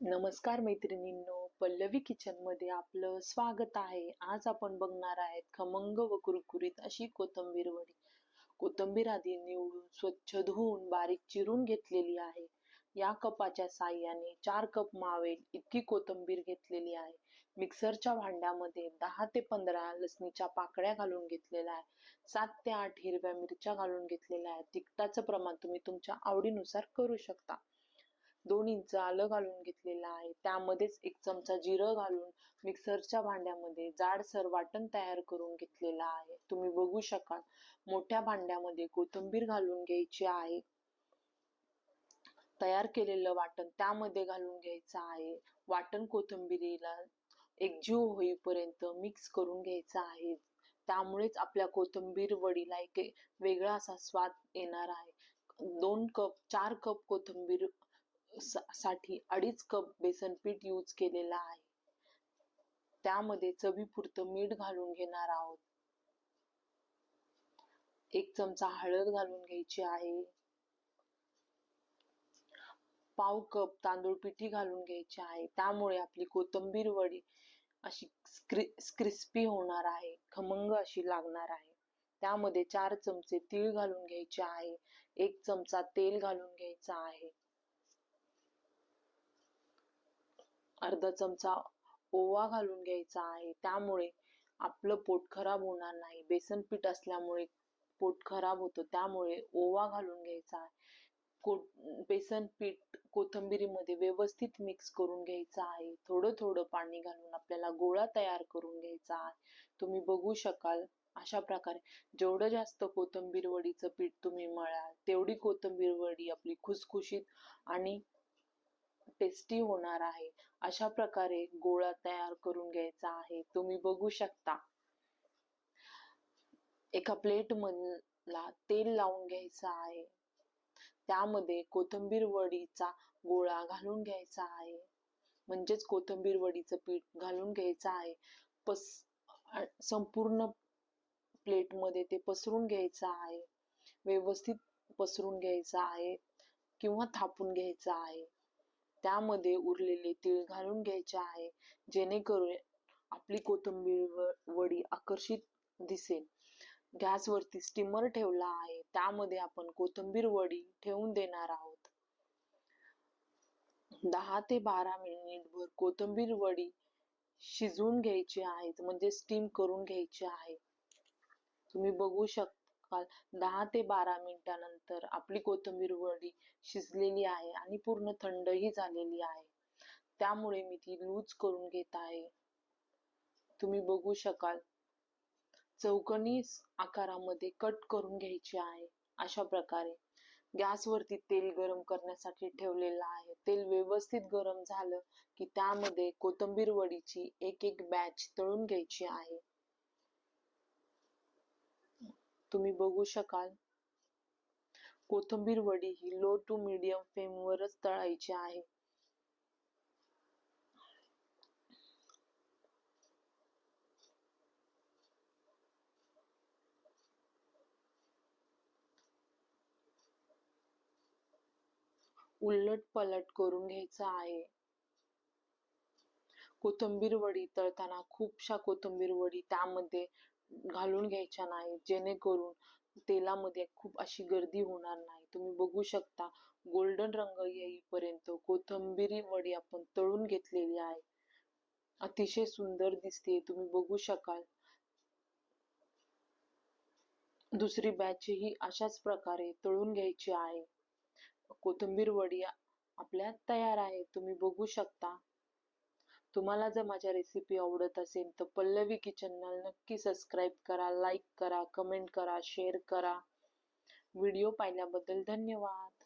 नमस्कार मैत्रिणींनो पल्लवी किचनमध्ये आपलं स्वागत आहे. आज आपण बघणार आहेत खमंग व कुरकुरीत अशी कोथिंबीर वडी. कोथिंबीर आधी निवडून स्वच्छ धुवून बारीक चिरून घेतलेली आहे. या कपाच्या साह्याने चार कप मावेल इतकी कोथिंबीर घेतलेली आहे. मिक्सरच्या भांड्यामध्ये दहा ते पंधरा लसणीच्या पाकळ्या घालून घेतलेल्या आहे सात ते आठ हिरव्या मिरच्या घालून घेतलेल्या आहेत. तिखटाचं प्रमाण तुम्ही तुमच्या आवडीनुसार करू शकता. दोन इंच आलं घालून घेतलेलं आहे. त्यामध्येच एक चमचा जिरं घालून मिक्सरच्या भांड्यामध्ये जाडसर वाटण तयार करून घेतलेलं आहे. तुम्ही बघू शकाल मोठ्या भांड्यामध्ये कोथिंबीर घालून घ्यायची आहे. तयार केलेलं वाटण त्यामध्ये घालून घ्यायचं आहे. वाटण कोथिंबीरीला एकजीव होईपर्यंत मिक्स करून घ्यायचं आहे. त्यामुळेच आपल्या कोथिंबीर वडीला एक वेगळा असा स्वाद येणार आहे. दोन कप चार कप कोथिंबीर साठी अडीच कप बेसन पीठ यूज केलेला आहे. त्यामध्ये चवीपुरतं मीठ घालून घेणार आहोत. एक चमचा हळद घालून घ्यायची आहे. पाव कप तांदूळ पिठी घालून घ्यायची आहे. त्यामुळे आपली कोथिंबीर वडी अशी क्रिस्पी होणार आहे. खमंग अशी लागणार आहे. त्यामध्ये चार चमचे तीळ घालून घ्यायचे आहे. एक चमचा तेल घालून घ्यायचा आहे. अर्धा चमचा ओवा घालून घ्यायचा आहे. त्यामुळे आपलं पोट खराब होणार नाही. बेसन पीठ असल्यामुळे पोट खराब होतं. त्यामुळे ओवा घालून घ्यायचा आहे. को बेसन पीठ कोथंबिरीमध्ये व्यवस्थित मिक्स करून घ्यायचं आहे. थोडं थोडं पाणी घालून आपल्याला गोळा तयार करून घ्यायचा आहे. तुम्ही बघू शकाल अशा प्रकारे जेवढं जास्त कोथंबीर वडीचं पीठ तुम्ही मळाल तेवढी कोथंबीर वडी आपली खुसखुशीत आणि टेस्टी होणार आहे. अशा प्रकारे गोळा तयार करून घ्यायचा आहे. तुम्ही बघू शकता. एका प्लेट मनला तेल लावून घ्यायचं आहे. त्यामध्ये कोथिंबीर वडीचा गोळा घालून घ्यायचा आहे. म्हणजेच कोथिंबीर वडीचं पीठ घालून घ्यायचं आहे. पस संपूर्ण प्लेटमध्ये ते पसरून घ्यायचं आहे. व्यवस्थित पसरून घ्यायचं आहे. किंवा थापून घ्यायचं आहे. त्यामध्ये उरलेले तीळ घालून घ्यायचे आहे जेणेकरून आपली कोथिंबीर वडी आकर्षित दिसेल. गॅसवरती स्टीमर ठेवला आहे त्यामध्ये आपण कोथिंबीर वडी ठेवून देणार आहोत. दहा ते बारा मिनिटभर कोथिंबीर वडी शिजवून घ्यायची आहे म्हणजे स्टीम करून घ्यायची आहे. तुम्ही बघू शकता दहा ते बारा मिनिटानंतर आपली कोथिंबीर वडी शिजलेली आहे आणि पूर्ण थंडही झालेली आहे. त्यामुळे मी ती लूज करून घेत आहे. तुम्ही बघू शकाल. चौकनी आकारामध्ये कट करून घ्यायची आहे. अशा प्रकारे. गॅसवरती तेल गरम करण्यासाठी ठेवलेलं आहे. तेल व्यवस्थित गरम झालं की त्यामध्ये कोथिंबीर वडीची एक एक बॅच तळून घ्यायची आहे. तुम्ही बघू शकाल. कोथिंबीर वडी ही लो टू मीडियम फ्लेम वरच तळायची आहे. उलट पलट करून घ्यायचं आहे. कोथिंबीर वडी तळताना खूपशा कोथिंबीर वडी त्यामध्ये घालून घ्यायच्या नाही जेणेकरून तेलामध्ये खूप अशी गर्दी होणार नाही. तुम्ही बघू शकता गोल्डन रंग येईपर्यंत कोथंबिरी वडी आपण तळून घेतलेली आहे. अतिशय सुंदर दिसते तुम्ही बघू शकाल. दुसरी बॅच ही अशाच प्रकारे तळून घ्यायची आहे. कोथिंबीर वडी आपल्या तयार आहे तुम्ही बघू शकता. तुम्हाला जर माझ्या रेसिपी आवडत असेल तर पल्लवी किचनला नक्की सबस्क्राईब करा लाईक करा कमेंट करा शेअर करा. व्हिडिओ पाहिल्याबद्दल धन्यवाद.